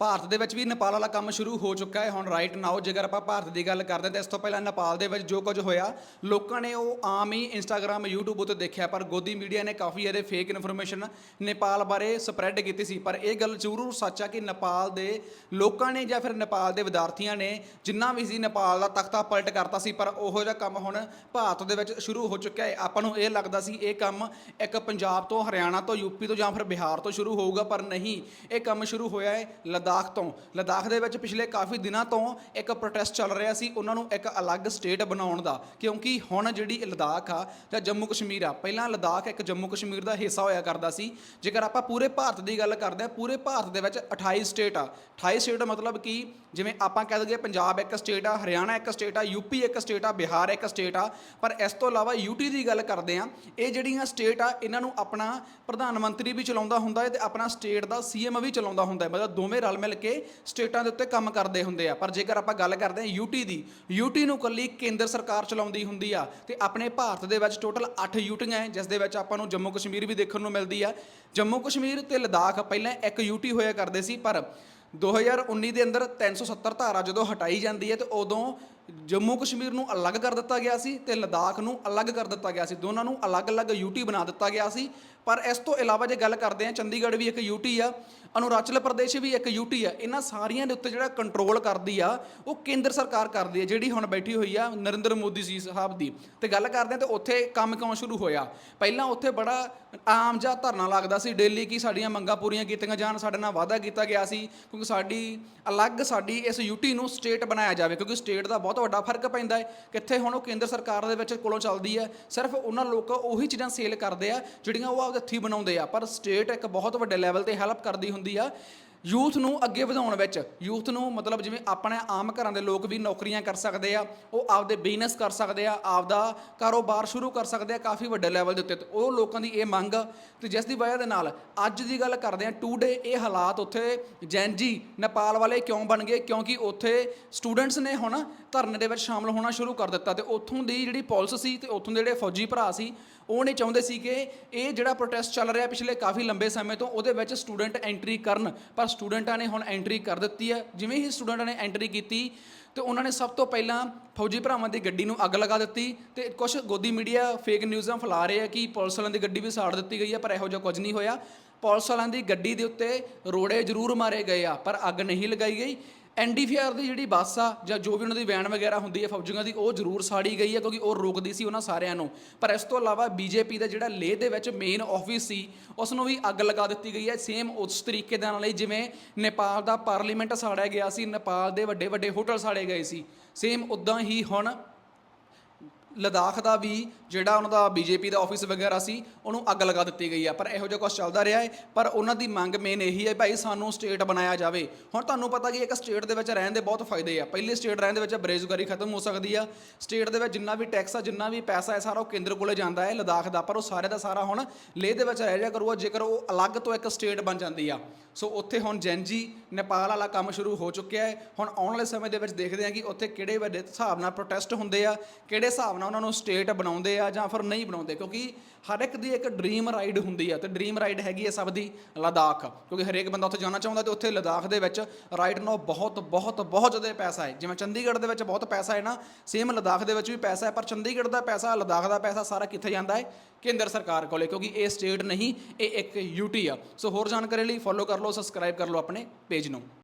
ਭਾਰਤ ਦੇ ਵਿੱਚ ਵੀ ਨੇਪਾਲ ਵਾਲਾ ਕੰਮ ਸ਼ੁਰੂ ਹੋ ਚੁੱਕਾ ਹੈ। ਹੁਣ ਰਾਈਟ ਨਾਓ ਜੇਕਰ ਆਪਾਂ ਭਾਰਤ ਦੀ ਗੱਲ ਕਰਦੇ ਹਾਂ, ਤਾਂ ਇਸ ਤੋਂ ਪਹਿਲਾਂ ਨੇਪਾਲ ਦੇ ਵਿੱਚ ਜੋ ਕੁਝ ਹੋਇਆ, ਲੋਕਾਂ ਨੇ ਉਹ ਆਮ ਹੀ ਇੰਸਟਾਗ੍ਰam YouTube ਉੱਤੇ ਦੇਖਿਆ, ਪਰ ਗੋਦੀ ਮੀਡੀਆ ਨੇ ਕਾਫੀ ਇਹਦੇ ਫੇਕ ਇਨਫੋਰਮੇਸ਼ਨ ਨੇਪਾਲ ਬਾਰੇ ਸਪਰੈਡ ਕੀਤੀ ਸੀ। ਪਰ ਇਹ ਗੱਲ ਜ਼ਰੂਰ ਸੱਚ ਆ ਕਿ ਨੇਪਾਲ ਦੇ ਲੋਕਾਂ ਨੇ ਜਾਂ ਫਿਰ ਨੇਪਾਲ ਦੇ ਵਿਦਿਆਰਥੀਆਂ ਨੇ ਜਿੰਨਾ ਵੀ ਸੀ ਨੇਪਾਲ ਦਾ ਤਖਤਾ ਪਲਟ ਕਰਤਾ ਸੀ, ਪਰ ਉਹੋ ਜਿਹਾ ਕੰਮ ਹੁਣ ਭਾਰਤ ਦੇ ਵਿੱਚ ਸ਼ੁਰੂ ਹੋ ਚੁੱਕਿਆ ਹੈ। ਆਪਾਂ ਨੂੰ ਇਹ ਲੱਗਦਾ ਸੀ ਇਹ ਕੰਮ ਇੱਕ ਪੰਜਾਬ ਤੋਂ ਹਰਿਆਣਾ ਤੋਂ ਯੂਪੀ ਤੋਂ ਜਾਂ ਫਿਰ ਬਿਹਾਰ ਤੋਂ ਸ਼ੁਰੂ ਹੋਊਗਾ, ਪਰ ਨਹੀਂ, ਇਹ ਕੰਮ ਸ਼ੁਰੂ ਹੋਇਆ ਹੈ। ਲਦਾਖ ਤੋਂ। ਲਦਾਖ ਦੇ ਵਿੱਚ ਪਿਛਲੇ ਕਾਫੀ ਦਿਨਾਂ ਤੋਂ ਇੱਕ ਪ੍ਰੋਟੈਸਟ ਚੱਲ ਰਿਹਾ ਸੀ, ਉਹਨਾਂ ਨੂੰ ਇੱਕ ਅਲੱਗ ਸਟੇਟ ਬਣਾਉਣ ਦਾ। ਕਿਉਂਕਿ ਹੁਣ ਜਿਹੜੀ ਲਦਾਖ ਆ, ਜਾਂ ਜੰਮੂ ਕਸ਼ਮੀਰ ਆ, ਪਹਿਲਾਂ ਲਦਾਖ ਇੱਕ ਜੰਮੂ ਕਸ਼ਮੀਰ ਦਾ ਹਿੱਸਾ ਹੋਇਆ ਕਰਦਾ ਸੀ। ਜੇਕਰ ਆਪਾਂ ਪੂਰੇ ਭਾਰਤ ਦੀ ਗੱਲ ਕਰਦੇ ਆ ਪੂਰੇ ਭਾਰਤ ਦੇ ਵਿੱਚ 28 ਸਟੇਟ ਆ। 28 ਸਟੇਟ ਮਤਲਬ ਕਿ ਜਿਵੇਂ ਆਪਾਂ ਕਹਿ ਦਈਏ ਪੰਜਾਬ ਇੱਕ ਸਟੇਟ ਆ, ਹਰਿਆਣਾ ਇੱਕ ਸਟੇਟ ਆ ਯੂਪੀ ਇੱਕ ਸਟੇਟ ਆ, ਬਿਹਾਰ ਇੱਕ ਸਟੇਟ ਆ। ਪਰ ਇਸ ਤੋਂ ਇਲਾਵਾ ਯੂਟੀ ਦੀ ਗੱਲ ਕਰਦੇ ਆ ਇਹ ਜਿਹੜੀਆਂ ਸਟੇਟ ਆ, ਇਹਨਾਂ ਨੂੰ ਆਪਣਾ ਪ੍ਰਧਾਨ ਮੰਤਰੀ ਵੀ ਚਲਾਉਂਦਾ ਹੁੰਦਾ ਹੈ ਤੇ ਆਪਣਾ ਸਟੇਟ ਦਾ ਸੀਐਮ ਵੀ ਚਲਾਉਂਦਾ ਹੁੰਦਾ ਹੈ। ਮਤਲਬ ਦੋਵੇਂ ਰਲ ਮਿਲ ਕੇ ਸਟੇਟਾਂ ਦੇ ਉੱਤੇ ਕੰਮ ਕਰਦੇ ਹੁੰਦੇ ਆ। ਪਰ ਜੇਕਰ ਆਪਾਂ ਗੱਲ ਕਰਦੇ ਹਾਂ ਯੂਟੀ ਦੀ, ਯੂਟੀ ਨੂੰ ਕੱਲੀ ਕੇਂਦਰ ਸਰਕਾਰ ਚਲਾਉਂਦੀ ਹੁੰਦੀ ਆ ਤੇ ਆਪਣੇ ਭਾਰਤ ਦੇ ਵਿੱਚ ਟੋਟਲ 8 ਯੂਟੀਆਂ ਹੈ, ਜਿਸ ਦੇ ਵਿੱਚ ਆਪਾਂ ਨੂੰ ਜੰਮੂ ਕਸ਼ਮੀਰ ਵੀ ਦੇਖਣ ਨੂੰ ਮਿਲਦੀ ਆ। ਜੰਮੂ ਕਸ਼ਮੀਰ ਤੇ ਲਦਾਖ ਪਹਿਲਾਂ ਇੱਕ ਯੂਟੀ ਹੋਇਆ ਕਰਦੇ ਸੀ, ਪਰ 2019 ਦੇ ਅੰਦਰ 370 ਧਾਰਾ ਜਦੋਂ ਹਟਾਈ ਜਾਂਦੀ ਹੈ ਤੇ ਉਦੋਂ ਜੰਮੂ ਕਸ਼ਮੀਰ ਨੂੰ ਅਲੱਗ ਕਰ ਦਿੱਤਾ ਗਿਆ ਸੀ ਤੇ ਲਦਾਖ ਨੂੰ ਅਲੱਗ ਕਰ ਦਿੱਤਾ ਗਿਆ ਸੀ। ਦੋਨਾਂ ਨੂੰ ਅਲੱਗ-ਅਲੱਗ ਯੂਟੀ ਬਣਾ ਦਿੱਤਾ ਗਿਆ ਸੀ। ਪਰ ਇਸ ਤੋਂ ਇਲਾਵਾ ਜੇ ਗੱਲ ਕਰਦੇ ਹਾਂ, ਚੰਡੀਗੜ੍ਹ ਵੀ ਇੱਕ ਯੂਟੀ ਆ, ਅਰੁਣਾਚਲ ਪ੍ਰਦੇਸ਼ ਵੀ ਇੱਕ ਯੂਟੀ ਆ। ਇਹਨਾਂ ਸਾਰੀਆਂ ਦੇ ਉੱਤੇ ਜਿਹੜਾ ਕੰਟਰੋਲ ਕਰਦੀ ਆ, ਉਹ ਕੇਂਦਰ ਸਰਕਾਰ ਕਰਦੀ ਹੈ ਜਿਹੜੀ ਹੁਣ ਬੈਠੀ ਹੋਈ ਆ ਨਰਿੰਦਰ ਮੋਦੀ ਜੀ ਸਾਹਿਬ ਦੀ। ਤੇ ਗੱਲ ਕਰਦੇ ਹਾਂ ਤੇ ਉੱਥੇ ਕੰਮ ਕਿਉਂ ਸ਼ੁਰੂ ਹੋਇਆ? ਪਹਿਲਾਂ ਉੱਥੇ ਬੜਾ ਆਮ ਜਿਹਾ ਧਰਨਾ ਲੱਗਦਾ ਸੀ ਡੇਲੀ ਕਿ ਸਾਡੀਆਂ ਮੰਗਾਂ ਪੂਰੀਆਂ ਕੀਤੀਆਂ ਜਾਣ, ਸਾਡੇ ਨਾਲ ਵਾਅਦਾ ਕੀਤਾ ਗਿਆ ਸੀ, ਕਿਉਂਕਿ ਸਾਡੀ, ਅਲੱਗ ਸਾਡੀ ਇਸ ਯੂਟੀ ਨੂੰ ਸਟੇਟ ਬਣਾਇਆ ਜਾਵੇ, ਕਿਉਂਕਿ ਸਟੇਟ ਦਾ ਬਹੁਤ ਬਹੁਤ ਵੱਡਾ ਫ਼ਰਕ ਪੈਂਦਾ ਹੈ। ਕਿੱਥੇ ਹੁਣ ਉਹ ਕੇਂਦਰ ਸਰਕਾਰ ਦੇ ਵਿੱਚ ਕੋਲੋਂ ਚੱਲਦੀ ਹੈ, ਸਿਰਫ ਉਹਨਾਂ ਲੋਕ ਉਹੀ ਚੀਜ਼ਾਂ ਸੇਲ ਕਰਦੇ ਆ, ਜਿਹੜੀਆਂ ਉਹ ਆਪਦੇ ਹੱਥੀਂ ਬਣਾਉਂਦੇ ਆ। ਪਰ ਸਟੇਟ ਇੱਕ ਬਹੁਤ ਵੱਡੇ ਲੈਵਲ ਤੇ ਹੈਲਪ ਕਰਦੀ ਹੁੰਦੀ ਆ। ਯੂਥ ਨੂੰ ਅੱਗੇ ਵਧਾਉਣ ਵਿੱਚ, ਯੂਥ ਨੂੰ ਮਤਲਬ ਜਿਵੇਂ ਆਪਣੇ ਆਮ ਘਰਾਂ ਦੇ ਲੋਕ ਵੀ ਨੌਕਰੀਆਂ ਕਰ ਸਕਦੇ ਆ, ਉਹ ਆਪਦੇ ਬਿਜ਼ਨਸ ਕਰ ਸਕਦੇ ਆ, ਆਪਦਾ ਕਾਰੋਬਾਰ ਸ਼ੁਰੂ ਕਰ ਸਕਦੇ ਆ ਕਾਫੀ ਵੱਡੇ ਲੈਵਲ ਦੇ ਉੱਤੇ। ਤੇ ਉਹ ਲੋਕਾਂ ਦੀ ਇਹ ਮੰਗ, ਤੇ ਜਿਸ ਦੀ ਵਜ੍ਹਾ ਦੇ ਨਾਲ ਅੱਜ ਦੀ ਗੱਲ ਕਰਦੇ ਆ ਟੂਡੇ ਇਹ ਹਾਲਾਤ ਉੱਥੇ ਜੈਨਜੀ ਨੇਪਾਲ ਵਾਲੇ ਕਿਉਂ ਬਣ ਗਏ? ਕਿਉਂਕਿ ਉੱਥੇ ਸਟੂਡੈਂਟਸ ਨੇ ਹੁਣ ਧਰਨੇ ਦੇ ਵਿੱਚ ਸ਼ਾਮਲ ਹੋਣਾ ਸ਼ੁਰੂ ਕਰ ਦਿੱਤਾ ਤੇ ਉੱਥੋਂ ਦੀ ਜਿਹੜੀ ਪੁਲਿਸ ਸੀ ਤੇ ਉੱਥੋਂ ਦੇ ਜਿਹੜੇ ਫੌਜੀ ਭਰਾ ਸੀ, ਉਹ ਨਹੀਂ ਚਾਹੁੰਦੇ ਸੀ ਕਿ ਇਹ ਜਿਹੜਾ ਪ੍ਰੋਟੈਸਟ ਚੱਲ ਰਿਹਾ ਪਿਛਲੇ ਕਾਫੀ ਲੰਬੇ ਸਮੇਂ ਤੋਂ, ਉਹਦੇ ਵਿੱਚ ਸਟੂਡੈਂਟ ਐਂਟਰੀ ਕਰਨ। ਪਰ ਸਟੂਡੈਂਟਾਂ ਨੇ ਹੁਣ ਐਂਟਰੀ ਕਰ ਦਿੱਤੀ ਹੈ। ਜਿਵੇਂ ਹੀ ਸਟੂਡੈਂਟਾਂ ਨੇ ਐਂਟਰੀ ਕੀਤੀ ਤੇ ਉਹਨਾਂ ਨੇ ਸਭ ਤੋਂ ਪਹਿਲਾਂ ਫੌਜੀ ਭਰਾਵਾਂ ਦੀ ਗੱਡੀ ਨੂੰ ਅੱਗ ਲਗਾ ਦਿੱਤੀ ਤੇ ਕੁਝ ਗੋਦੀ ਮੀਡੀਆ ਫੇਕ ਨਿਊਜ਼ਾਂ ਫੈਲਾ ਰਹੇ ਆ ਕਿ ਪੁਲਿਸ ਵਾਲਿਆਂ ਦੀ ਗੱਡੀ ਵੀ ਸਾੜ ਦਿੱਤੀ ਗਈ ਆ, ਪਰ ਇਹੋ ਜਿਹਾ ਕੁਝ ਨਹੀਂ ਹੋਇਆ। ਪੁਲਿਸ ਵਾਲਿਆਂ ਦੀ ਗੱਡੀ ਦੇ ਉੱਤੇ ਰੋੜੇ ਜ਼ਰੂਰ ਮਾਰੇ ਗਏ ਆ, ਪਰ ਅੱਗ ਨਹੀਂ ਲਗਾਈ ਗਈ। ਐਨਡੀਫੀਆਰ ਦੀ ਜਿਹੜੀ ਬੱਸ ਆ ਜਾਂ ਜੋ ਵੀ ਉਹਨਾਂ ਦੀ ਵੈਨ ਵਗੈਰਾ ਹੁੰਦੀ ਹੈ ਫੌਜੀਆਂ ਦੀ, ਉਹ ਜ਼ਰੂਰ ਸਾੜੀ ਗਈ ਹੈ ਕਿਉਂਕਿ ਉਹ ਰੋਕਦੀ ਸੀ ਉਹਨਾਂ ਸਾਰਿਆਂ ਨੂੰ। ਪਰ ਇਸ ਤੋਂ ਇਲਾਵਾ ਬੀਜੇਪੀ ਦਾ ਜਿਹੜਾ ਲੇਹ ਦੇ ਵਿੱਚ ਮੇਨ ਆਫਿਸ ਸੀ ਉਸ ਨੂੰ ਵੀ ਅੱਗ ਲਗਾ ਦਿੱਤੀ ਗਈ ਹੈ ਸੇਮ ਉਸ ਤਰੀਕੇ ਦੇ ਨਾਲ ਹੀ ਜਿਵੇਂ ਨੇਪਾਲ ਦਾ ਪਾਰਲੀਮੈਂਟ ਸਾੜਿਆ ਗਿਆ ਸੀ, ਨੇਪਾਲ ਦੇ ਵੱਡੇ ਵੱਡੇ ਹੋਟਲ ਸਾੜੇ ਗਏ ਸੀ। ਸੇਮ ਉਦਾਂ ਹੀ ਹੁਣ ਲਦਾਖ ਦਾ ਵੀ ਜਿਹੜਾ ਉਹਨਾਂ ਦਾ ਬੀਜੇਪੀ ਦਾ ਆਫਿਸ ਵਗੈਰਾ ਸੀ, ਉਹਨੂੰ ਅੱਗ ਲਗਾ ਦਿੱਤੀ ਗਈ ਆ। ਪਰ ਇਹੋ ਜਿਹਾ ਕੁਝ ਚੱਲਦਾ ਰਿਹਾ ਹੈ ਪਰ ਉਹਨਾਂ ਦੀ ਮੰਗ ਮੇਨ ਇਹੀ ਹੈ ਭਾਈ ਸਾਨੂੰ ਸਟੇਟ ਬਣਾਇਆ ਜਾਵੇ। ਹੁਣ ਤੁਹਾਨੂੰ ਪਤਾ ਕਿ ਇੱਕ ਸਟੇਟ ਦੇ ਵਿੱਚ ਰਹਿਣ ਦੇ ਬਹੁਤ ਫਾਇਦੇ ਆ। ਪਹਿਲੀ ਸਟੇਟ ਰਹਿਣ ਦੇ ਵਿੱਚ ਬੇਰੁਜ਼ਗਾਰੀ ਖਤਮ ਹੋ ਸਕਦੀ ਆ। ਸਟੇਟ ਦੇ ਵਿੱਚ ਜਿੰਨਾ ਵੀ ਟੈਕਸ ਆ, ਜਿੰਨਾ ਵੀ ਪੈਸਾ ਹੈ, ਸਾਰਾ ਉਹ ਕੇਂਦਰ ਕੋਲੇ ਜਾਂਦਾ ਹੈ, ਲਦਾਖ ਦਾ। ਪਰ ਉਹ ਸਾਰੇ ਦਾ ਸਾਰਾ ਹੁਣ ਲੇਹ ਦੇ ਵਿੱਚ ਰਹਿ ਜਾ ਕਰੂਗਾ, ਜੇਕਰ ਉਹ ਅਲੱਗ ਤੋਂ ਇੱਕ ਸਟੇਟ ਬਣ ਜਾਂਦੀ ਆ। ਸੋ ਉੱਥੇ ਹੁਣ ਜੈਨਜੀ, ਨੇਪਾਲ ਵਾਲਾ ਕੰਮ ਸ਼ੁਰੂ ਹੋ ਚੁੱਕਿਆ ਹੈ ਹੁਣ ਆਉਣ ਵਾਲੇ ਸਮੇਂ ਦੇ ਵਿੱਚ ਦੇਖਦੇ ਹਾਂ ਕਿ ਉੱਥੇ ਕਿਹੜੇ ਵੱਡੇ ਹਿਸਾਬ ਨਾਲ ਪ੍ਰੋਟੈਸਟ ਹੁੰਦੇ ਆ, ਕਿਹੜੇ ਹਿਸਾਬ ਨਾਲ ਉਹਨਾਂ ਨੂੰ ਸਟੇਟ ਬਣਾਉਂਦੇ ਆ ਜਾਂ ਫਿਰ ਨਹੀਂ ਬਣਾਉਂਦੇ, ਕਿਉਂਕਿ ਹਰ ਇੱਕ ਦੀ ਇੱਕ ਡ੍ਰੀਮ ਰਾਈਡ ਹੁੰਦੀ ਆ ਤੇ ਡ੍ਰੀਮ ਰਾਈਡ ਹੈਗੀ ਹੈ ਸਭ ਦੀ ਲਦਾਖ, ਕਿਉਂਕਿ ਹਰੇਕ ਬੰਦਾ ਉੱਥੇ ਜਾਣਾ ਚਾਹੁੰਦਾ ਤੇ ਉੱਥੇ ਲਦਾਖ ਦੇ ਵਿੱਚ ਰਾਈਟ ਨਾਓ ਬਹੁਤ ਬਹੁਤ ਬਹੁਤ ਜ਼ਿਆਦਾ ਪੈਸਾ ਹੈ। ਜਿਵੇਂ ਚੰਡੀਗੜ੍ਹ ਦੇ ਵਿੱਚ ਬਹੁਤ ਪੈਸਾ ਹੈ ਨਾ ਸੇਮ ਲਦਾਖ ਦੇ ਵਿੱਚ ਵੀ ਪੈਸਾ ਹੈ, ਪਰ ਚੰਡੀਗੜ੍ਹ ਦਾ ਪੈਸਾ, ਲਦਾਖ ਦਾ ਪੈਸਾ ਸਾਰਾ ਕਿੱਥੇ ਜਾਂਦਾ ਹੈ? ਕੇਂਦਰ ਸਰਕਾਰ ਕੋਲੇ, ਕਿਉਂਕਿ ਇਹ ਸਟੇਟ ਨਹੀਂ, ਇਹ ਇੱਕ ਯੂਟੀ ਆ। ਸੋ ਹੋਰ ਜਾਣਕਾਰੀ ਲਈ ਫੋਲੋ ਕਰ ਲਓ ਸਬਸਕ੍ਰਾਈਬ ਕਰ ਲਓ ਆਪਣੇ ਪੇਜ ਨੂੰ।